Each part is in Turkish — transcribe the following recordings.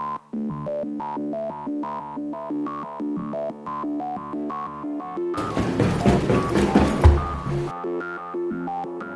Thank you.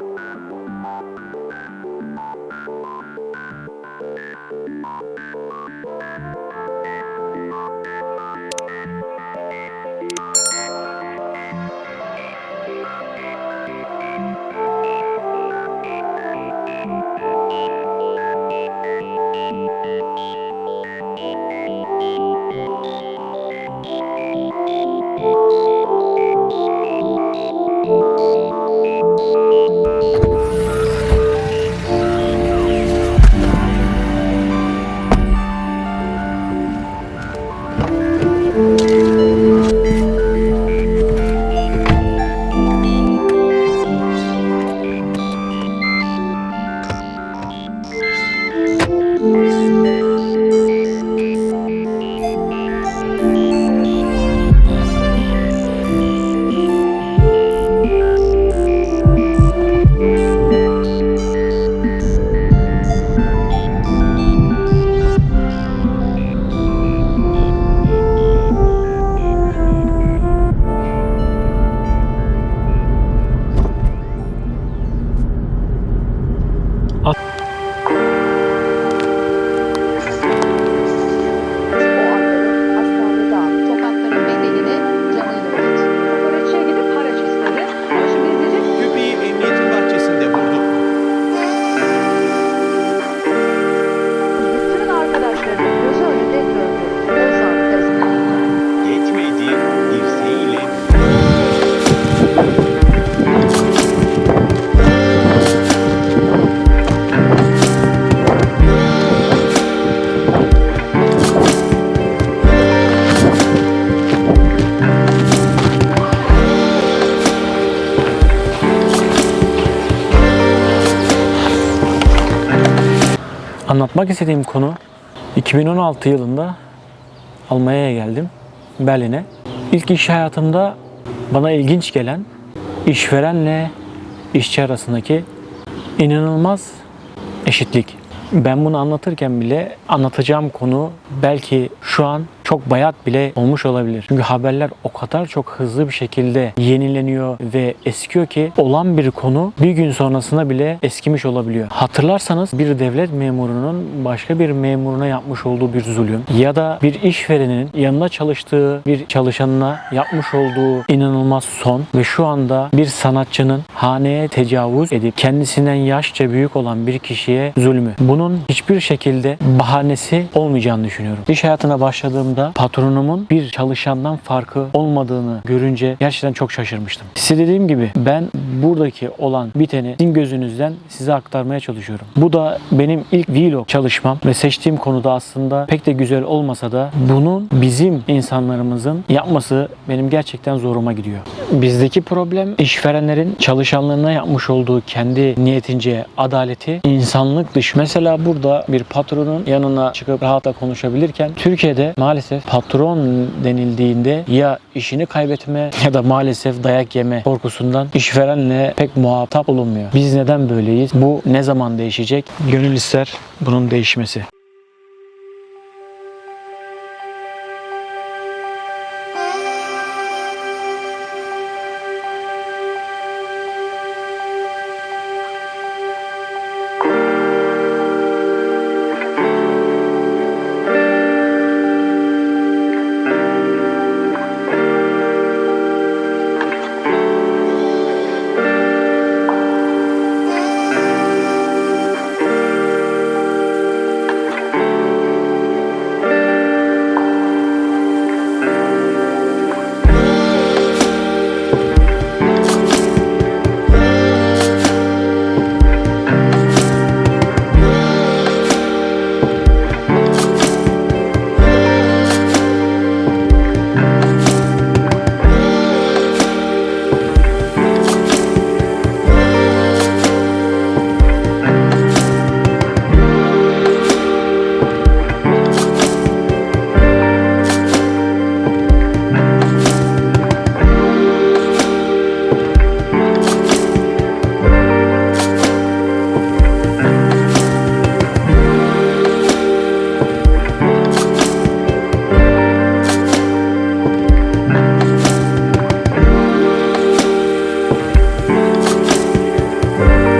Anlatmak istediğim konu 2016 yılında Almanya'ya geldim. Berlin'e. İlk iş hayatımda bana ilginç gelen işverenle işçi arasındaki inanılmaz eşitlik. Ben bunu anlatırken bile anlatacağım konu belki şu an çok bayat bile olmuş olabilir. Çünkü haberler o kadar çok hızlı bir şekilde yenileniyor ve eskiyor ki olan bir konu bir gün sonrasında bile eskimiş olabiliyor. Hatırlarsanız bir devlet memurunun başka bir memuruna yapmış olduğu bir zulüm ya da bir işverenin yanında çalıştığı bir çalışanına yapmış olduğu inanılmaz son ve şu anda bir sanatçının haneye tecavüz edip kendisinden yaşça büyük olan bir kişiye zulmü. Bunun hiçbir şekilde bahanesi olmayacağını düşünüyorum. İş hayatına başladığımda patronumun bir çalışandan farkı olmadığını görünce gerçekten çok şaşırmıştım. Size dediğim gibi ben buradaki olan biteni sizin gözünüzden size aktarmaya çalışıyorum. Bu da benim ilk vlog çalışmam ve seçtiğim konuda aslında pek de güzel olmasa da bunun bizim insanlarımızın yapması benim gerçekten zoruma gidiyor. Bizdeki problem işverenlerin çalışanlarına yapmış olduğu kendi niyetince adaleti insanlık dışı. Mesela burada bir patronun yanına çıkıp rahatla konuşabilirken Türkiye'de maalesef patron denildiğinde ya işini kaybetme ya da maalesef dayak yeme korkusundan işverenle pek muhatap olunmuyor. Biz neden böyleyiz? Bu ne zaman değişecek? Gönül ister bunun değişmesi.